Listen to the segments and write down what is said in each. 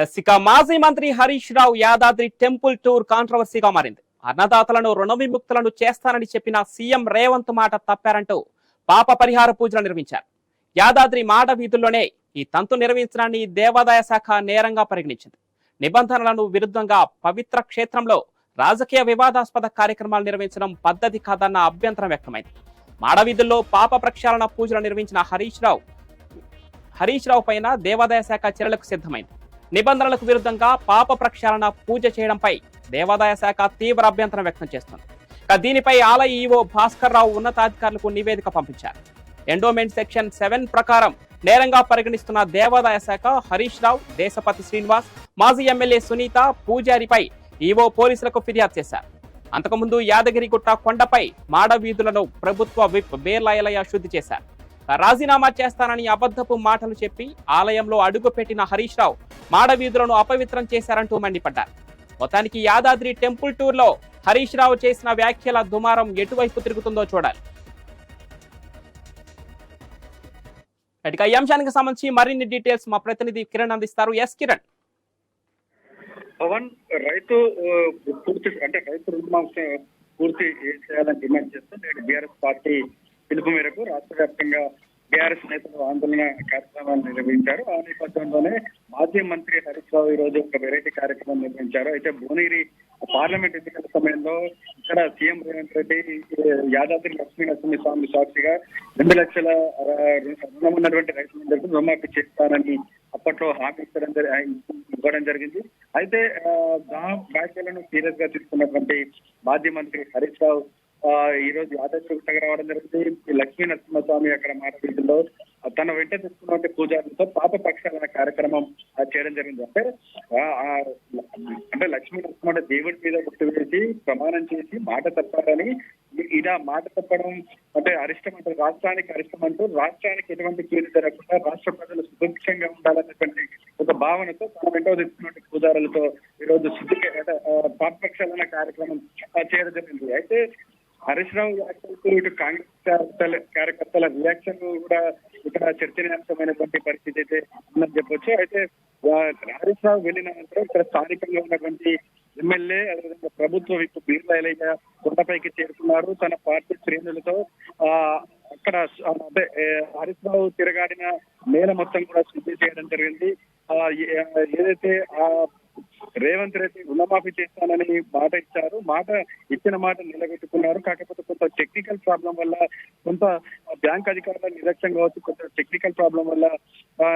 Yes, ఇక మాజీ మంత్రి హరీష్ రావు యాదాద్రి టెంపుల్ టూర్ కాంట్రవర్సీగా మారింది. అన్నదాతలను రుణ విముక్తులను చేస్తానని చెప్పిన సీఎం రేవంత్ మాట తప్పారంటూ పాప పరిహార పూజలు నిర్మించారు యాదాద్రి మాట వీధుల్లోనే ఈ తంతు నిర్వహించడాన్ని దేవాదాయ శాఖ నేరంగా పరిగణించింది. నిబంధనలను విరుద్ధంగా పవిత్ర క్షేత్రంలో రాజకీయ వివాదాస్పద కార్యక్రమాలు నిర్వహించడం పద్ధతి కాదన్న అభ్యంతరం వ్యక్తమైంది. మాడవీధుల్లో పాప ప్రక్షాళన పూజలు నిర్వహించిన హరీష్ రావు హరీష్ రావు పైన దేవాదాయ శాఖ చర్యలకు సిద్ధమైంది. నిబంధనలకు విరుద్ధంగా పాప ప్రక్షాళన పూజ చేయడంపై దేవాదాయ శాఖ తీవ్ర అభ్యంతరం వ్యక్తం చేస్తుంది. దీనిపై ఆలయ ఈవో భాస్కర్ రావు ఉన్నతాధికారులకు నివేదిక పంపించారు. ఎండోమెంట్ సెక్షన్ సెవెన్ ప్రకారం నేరంగా పరిగణిస్తున్న దేవాదాయ శాఖ హరీష్ రావు దేశపతి శ్రీనివాస్ మాజీ ఎమ్మెల్యే సునీత పూజారిపై ఈవో పోలీసులకు ఫిర్యాదు చేశారు. అంతకుముందు యాదగిరిగుట్ట కొండపై మాడ వీధులను ప్రభుత్వ విప్ బేర్లాయలయ శుద్ధి చేశారు. రాజీనామా చేస్తానని అబద్ధపు మాటలు చెప్పి ఆలయంలో అడుగుపెట్టిన హరీష్ రావు మాడవీధులను అపవిత్రం చేశారంటూ మండిపడ్డారు. మొత్తానికి యాదాద్రి టెంపుల్ టూర్లో హరీష్ రావు చేసిన వ్యాఖ్యల దుమారం ఎటువైపు తిరుగుతుందో చూడాలి. ఇక ఈ అంశానికి సంబంధించి మరిన్ని డీటెయిల్స్ మా ప్రతినిధి కిరణ్ అందిస్తారు. ఎస్ కిరణ్. పవన్ రైతు పూర్తి అంటే రైతు రుణమాఫీ పూర్తి చేయాలని డిమాండ్ చేస్తూ నేడు బీఆర్ఎస్ పార్టీ పిలుపు మేరకు రాష్ట్ర వ్యాప్తంగా బీఆర్ఎస్ నేతలు ఆందోళన కార్యక్రమాలు నిర్వహించారు. ఆ నేపథ్యంలోనే మాజీ మంత్రి హరీష్ రావు ఈ రోజు ఒక వెరైటీ కార్యక్రమం నిర్వహించారు. అయితే భువనగిరి పార్లమెంట్ ఎన్నికల సమయంలో ఇక్కడ సీఎం రేవంత్ రెడ్డి యాదాద్రి లక్ష్మీ నరసింహ స్వామి సాక్షిగా రెండు లక్షల రుణం ఉన్నటువంటి రైతులందరికీ రుణమాఫీ చేస్తానని అప్పట్లో హామీ ఇవ్వడం ఇవ్వడం జరిగింది. అయితే దా వ్యాఖ్యలను సీరియస్గా తీసుకున్నటువంటి మాజీ మంత్రి హరీష్ రావు ఈ రోజు యాదవ్ రావడం జరిగింది. ఈ లక్ష్మీ నరసింహస్వామి అక్కడ మాట్లాడుతుందో తన వెంట తెచ్చుకున్న పూజారులతో పాప పక్షాలనే కార్యక్రమం చేయడం జరిగింది. అంటే అంటే లక్ష్మీ నరసింహ దేవుడి మీద గుర్తు వేసి ప్రమాణం చేసి మాట తప్పాలని ఇలా మాట తప్పడం అంటే అరిష్టం అంటే రాష్ట్రానికి అరిష్టం అంటూ రాష్ట్రానికి ఎటువంటి కీడు జరగకుండా రాష్ట్ర ప్రజలు సుభిక్షంగా ఉండాలనేటువంటి ఒక భావనతో తన వెంట తెచ్చుకున్న పూజారులతో ఈ రోజు శుద్ధి అంటే కార్యక్రమం చేయడం జరిగింది. అయితే హరీష్ రావు వ్యాఖ్యలకు ఇటు కాంగ్రెస్ కార్యకర్తల కార్యకర్తల రియాక్షన్ కూడా ఇక్కడ చర్చనీయాంశమైనటువంటి పరిస్థితి అయితే ఉందని చెప్పొచ్చు. అయితే హరీష్ రావు వెళ్ళిన అనంతరం ఇక్కడ స్థానికంగా ఉన్నటువంటి ఎమ్మెల్యే అదేవిధంగా ప్రభుత్వ విప్ బీర్లయ్య కొండపైకి చేరుకున్నారు. తన పార్టీ శ్రేణులతో ఆ అక్కడ అంటే హరీష్ రావు తిరగాడిన నేల మొత్తం కూడా శుద్ధి చేయడం జరిగింది. ఆ, ఏదైతే ఆ రేవంత్ రెడ్డి రుణమాఫీ చేస్తానని మాట ఇచ్చారు. మాట ఇచ్చిన మాట నిలబెట్టుకున్నారు. కాకపోతే కొంత టెక్నికల్ ప్రాబ్లం వల్ల కొంత బ్యాంక్ అధికారుల నిర్లక్ష్యం కావచ్చు కొంత టెక్నికల్ ప్రాబ్లం వల్ల ఆ,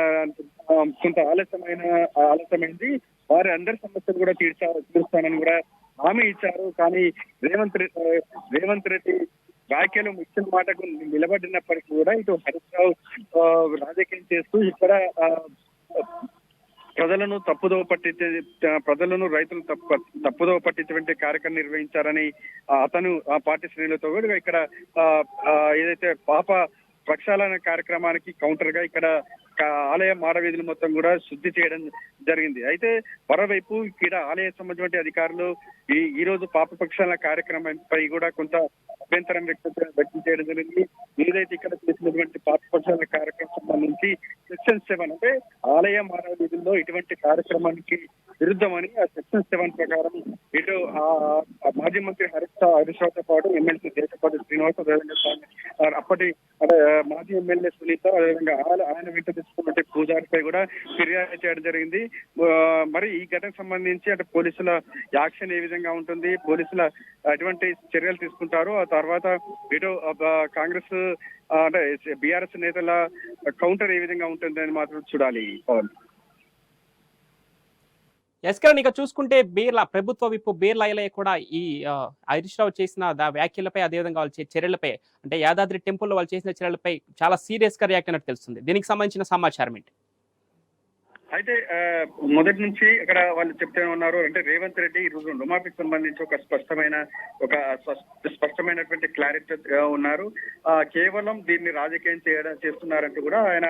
కొంత ఆలస్యమైన ఆలస్యమైంది. వారి అందరి సమస్యలు కూడా తీర్చా తీరుస్తానని కూడా హామీ ఇచ్చారు. కానీ రేవంత్ రెడ్డి రేవంత్ రెడ్డి వ్యాఖ్యలు ఇచ్చిన మాటకు నిలబడినప్పటికీ కూడా ఇటు హరీష్ రావు రాజకీయం చేస్తూ ఇక్కడ ఆ, ప్రజలను తప్పుదోవ పట్టించే ప్రజలను రైతులు తప్పు తప్పుదోవ పట్టించేటువంటి కార్యక్రమం నిర్వహించారని అతను ఆ పార్టీ శ్రేణులతో కూడా ఇక్కడ ఆ, ఏదైతే పాప ప్రక్షాళన కార్యక్రమానికి కౌంటర్గా ఇక్కడ ఆలయ మాడవీధులు మొత్తం కూడా శుద్ధి చేయడం జరిగింది. అయితే మరోవైపు ఇక్కడ ఆలయ సంబంధించిన అధికారులు ఈ ఈ రోజు పాపపక్షాల కార్యక్రమంపై కూడా కొంత అభ్యంతరం వ్యక్తం వ్యక్తం చేయడం జరిగింది. ఏదైతే ఇక్కడ చేసినటువంటి పాపపక్షాల కార్యక్రమం సంబంధించి సెక్షన్ సెవెన్ అంటే ఆలయ మానవ వీధుల్లో ఇటువంటి కార్యక్రమానికి విరుద్ధమని ఆ సెక్షన్ సెవెన్ ప్రకారం ఇటు ఆ మాజీ మంత్రి హరీష్ హరీష్ రావుతో పాటు ఎమ్మెల్సీ దేశపాటి శ్రీనివాస్ స్వామి- అప్పటి మాజీ ఎమ్మెల్యే సునీత అదేవిధంగా ఆయన- ఆయన వెంట తీసుకున్నట్టు పూజారిపై కూడా ఫిర్యాదు చేయడం జరిగింది. మరి ఈ ఘటనకు సంబంధించి అంటే పోలీసుల యాక్షన్ ఏ విధంగా ఉంటుంది? పోలీసుల ఎటువంటి చర్యలు తీసుకుంటారు? ఆ తర్వాత ఇటు కాంగ్రెస్ అంటే బీఆర్ఎస్ నేతల కౌంటర్ ఏ విధంగా ఉంటుంది అని మాత్రం చూడాలి పవన్. ఎస్కరణ్ ఇక చూసుకుంటే బీర్లా ప్రభుత్వ విప్పు బీర్లా ఐలయ్య కూడా ఈ హరీష్ రావు చేసిన వ్యాఖ్యలపై అదేవిధంగా వాళ్ళు చర్యలపై అంటే యాదాద్రి టెంపుల్లో వాళ్ళు చేసిన చర్యలపై చాలా సీరియస్గా రియాక్ట్ అయినట్టు తెలుస్తుంది. దీనికి సంబంధించిన సమాచారం ఏంటి? అయితే మొదటి నుంచి ఇక్కడ వాళ్ళు చెప్తూనే ఉన్నారు అంటే రేవంత్ రెడ్డి ఈ రోజు రుణమాఫీకి సంబంధించి ఒక స్పష్టమైన ఒక స్పష్ట- స్పష్టమైనటువంటి క్లారిటీ ఉన్నారు. ఆ, కేవలం దీన్ని రాజకీయం చేయడం చేస్తున్నారంటూ కూడా ఆయన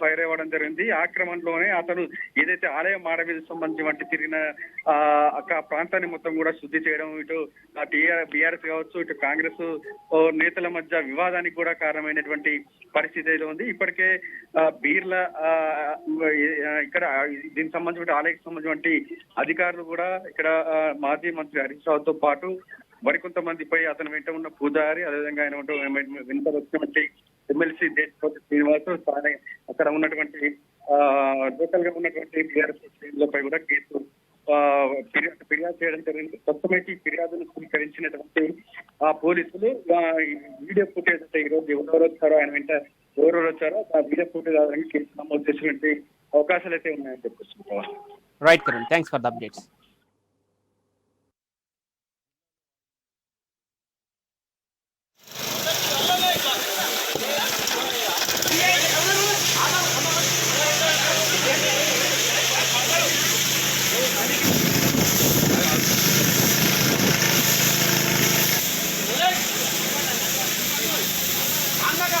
ఫైర్ అవ్వడం జరిగింది. ఆ క్రమంలోనే అతను ఏదైతే ఆలయం మాడవీధి సంబంధించి వంటి తిరిగిన ఆ ప్రాంతాన్ని మొత్తం కూడా శుద్ధి చేయడం ఇటు బీఆర్ఎస్ కావచ్చు ఇటు కాంగ్రెస్ ఓ, నేతల మధ్య వివాదానికి కూడా కారణమైనటువంటి పరిస్థితి అయితే ఉంది. ఇప్పటికే బీర్ల ఆ, ఇక్కడ దీనికి సంబంధించిన ఆలయకు సంబంధించిన అధికారులు కూడా ఇక్కడ మాజీ మంత్రి హరీష్ రావుతో పాటు మరికొంతమందిపై అతని వెంట ఉన్న పూజారి అదేవిధంగా ఆయన వెంట వచ్చినటువంటి ఎమ్మెల్సీ దేశపతి శ్రీనివాస్ అక్కడ ఉన్నటువంటి ఆ, లోకల్గా ఉన్నటువంటి బీఆర్ఎస్ శ్రేణులపై కూడా కేసు ఆ, ఫిర్యాదు ఫిర్యాదు చేయడం జరిగింది. మొత్తమైతే ఈ ఫిర్యాదును స్వీకరించినటువంటి ఆ పోలీసులు వీడియో ఫుటేజ్ అంటే ఈ రోజు ఎవరెవరు వచ్చారో ఆయన వెంట ఎవరెవరు వచ్చారో ఆ వీడియో ఫుటేజ్ ఆధారంగా కేసు నమోదు చేసినటువంటి అవకాశాలు అయితే ఉన్నాయని చెప్పొచ్చు right Kiran thanks for the updates అన్నగా